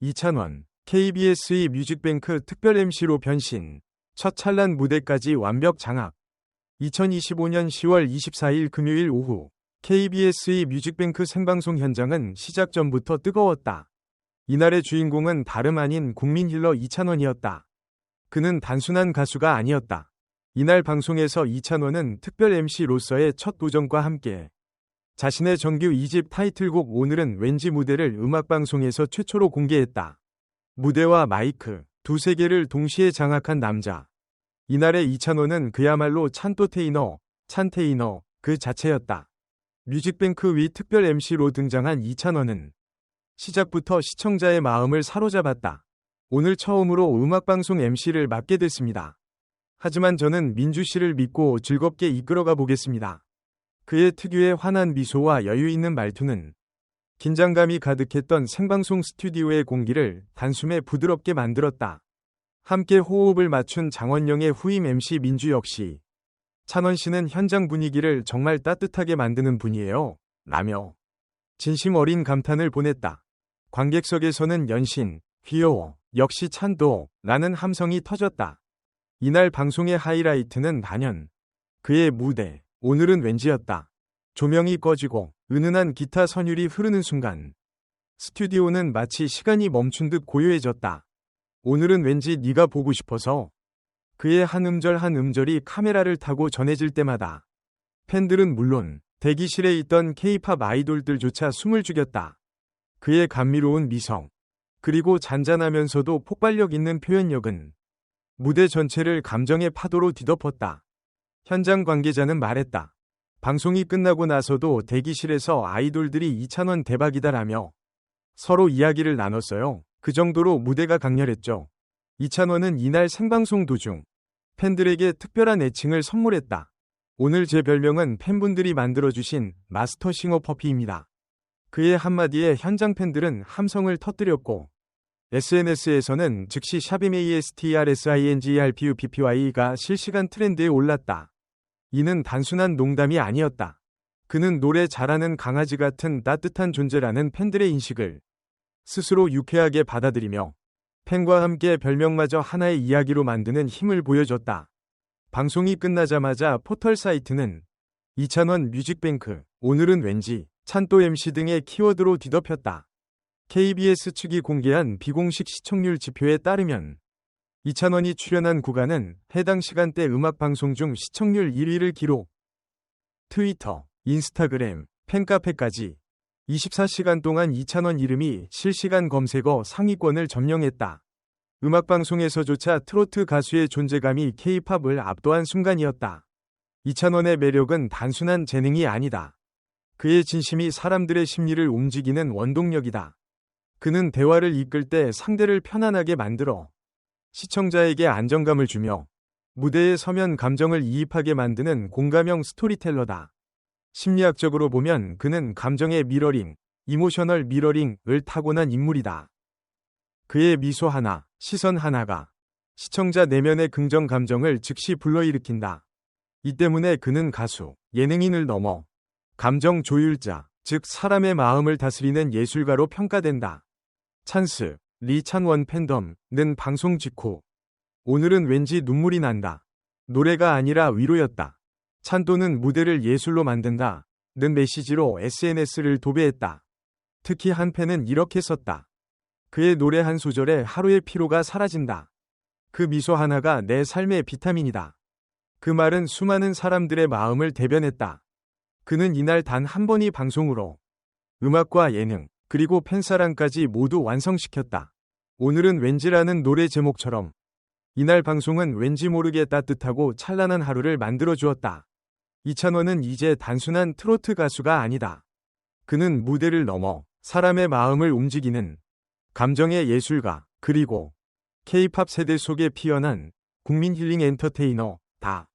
이찬원, KBS의 뮤직뱅크 특별 MC로 변신, 첫 찬란 무대까지 완벽 장악. 2025년 10월 24일 금요일 오후, KBS의 뮤직뱅크 생방송 현장은 시작 전부터 뜨거웠다. 이날의 주인공은 다름 아닌 국민 힐러 이찬원이었다. 그는 단순한 가수가 아니었다. 이날 방송에서 이찬원은 특별 MC로서의 첫 도전과 함께 자신의 정규 2집 타이틀곡 오늘은 왠지 무대를 음악방송에서 최초로 공개했다. 무대와 마이크, 두세 개를 동시에 장악한 남자. 이날의 이찬원은 그야말로 찬토테이너, 찬테이너 그 자체였다. 뮤직뱅크 위 특별 MC로 등장한 이찬원은 시작부터 시청자의 마음을 사로잡았다. 오늘 처음으로 음악방송 MC를 맡게 됐습니다. 하지만 저는 민주 씨를 믿고 즐겁게 이끌어가 보겠습니다. 그의 특유의 환한 미소와 여유 있는 말투는 긴장감이 가득했던 생방송 스튜디오의 공기를 단숨에 부드럽게 만들었다. 함께 호흡을 맞춘 장원영의 후임 MC 민주 역시 찬원 씨는 현장 분위기를 정말 따뜻하게 만드는 분이에요. 라며 진심 어린 감탄을 보냈다. 관객석에서는 연신, 귀여워, 역시 찬도, 라는 함성이 터졌다. 이날 방송의 하이라이트는 단연 그의 무대, 오늘은 왠지였다. 조명이 꺼지고 은은한 기타 선율이 흐르는 순간 스튜디오는 마치 시간이 멈춘 듯 고요해졌다. 오늘은 왠지 네가 보고 싶어서 그의 한 음절 한 음절이 카메라를 타고 전해질 때마다 팬들은 물론 대기실에 있던 케이팝 아이돌들조차 숨을 죽였다. 그의 감미로운 미성 그리고 잔잔하면서도 폭발력 있는 표현력은 무대 전체를 감정의 파도로 뒤덮었다. 현장 관계자는 말했다. 방송이 끝나고 나서도 대기실에서 아이돌들이 이찬원 대박이다라며 서로 이야기를 나눴어요. 그 정도로 무대가 강렬했죠. 이찬원은 이날 생방송 도중 팬들에게 특별한 애칭을 선물했다. 오늘 제 별명은 팬분들이 만들어주신 마스터 싱어 퍼피입니다. 그의 한마디에 현장 팬들은 함성을 터뜨렸고 SNS에서는 즉시 샵이메이스트rsingerpuppy가 실시간 트렌드에 올랐다. 이는 단순한 농담이 아니었다. 그는 노래 잘하는 강아지 같은 따뜻한 존재라는 팬들의 인식을 스스로 유쾌하게 받아들이며 팬과 함께 별명마저 하나의 이야기로 만드는 힘을 보여줬다. 방송이 끝나자마자 포털 사이트는 이찬원 뮤직뱅크, 오늘은 왠지, 찬또 MC 등의 키워드로 뒤덮였다. KBS 측이 공개한 비공식 시청률 지표에 따르면 이찬원이 출연한 구간은 해당 시간대 음악 방송 중 시청률 1위를 기록. 트위터, 인스타그램, 팬카페까지 24시간 동안 이찬원 이름이 실시간 검색어 상위권을 점령했다. 음악방송에서조차 트로트 가수의 존재감이 케이팝을 압도한 순간이었다. 이찬원의 매력은 단순한 재능이 아니다. 그의 진심이 사람들의 심리를 움직이는 원동력이다. 그는 대화를 이끌 때 상대를 편안하게 만들어 시청자에게 안정감을 주며 무대에 서면 감정을 이입하게 만드는 공감형 스토리텔러다. 심리학적으로 보면 그는 감정의 미러링, 이모셔널 미러링을 타고난 인물이다. 그의 미소 하나, 시선 하나가 시청자 내면의 긍정 감정을 즉시 불러일으킨다. 이 때문에 그는 가수, 예능인을 넘어 감정 조율자, 즉 사람의 마음을 다스리는 예술가로 평가된다. 찬스, 리찬원 팬덤는 방송 직후 오늘은 왠지 눈물이 난다. 노래가 아니라 위로였다. 찬도는 무대를 예술로 만든다. 는 메시지로 SNS를 도배했다. 특히 한 팬은 이렇게 썼다. 그의 노래 한 소절에 하루의 피로가 사라진다. 그 미소 하나가 내 삶의 비타민이다. 그 말은 수많은 사람들의 마음을 대변했다. 그는 이날 단 한 번이 방송으로 음악과 예능, 그리고 팬사랑까지 모두 완성시켰다. 오늘은 왠지라는 노래 제목처럼 이날 방송은 왠지 모르게 따뜻하고 찬란한 하루를 만들어 주었다. 이찬원은 이제 단순한 트로트 가수가 아니다. 그는 무대를 넘어 사람의 마음을 움직이는 감정의 예술가 그리고 K-팝 세대 속에 피어난 국민 힐링 엔터테이너다.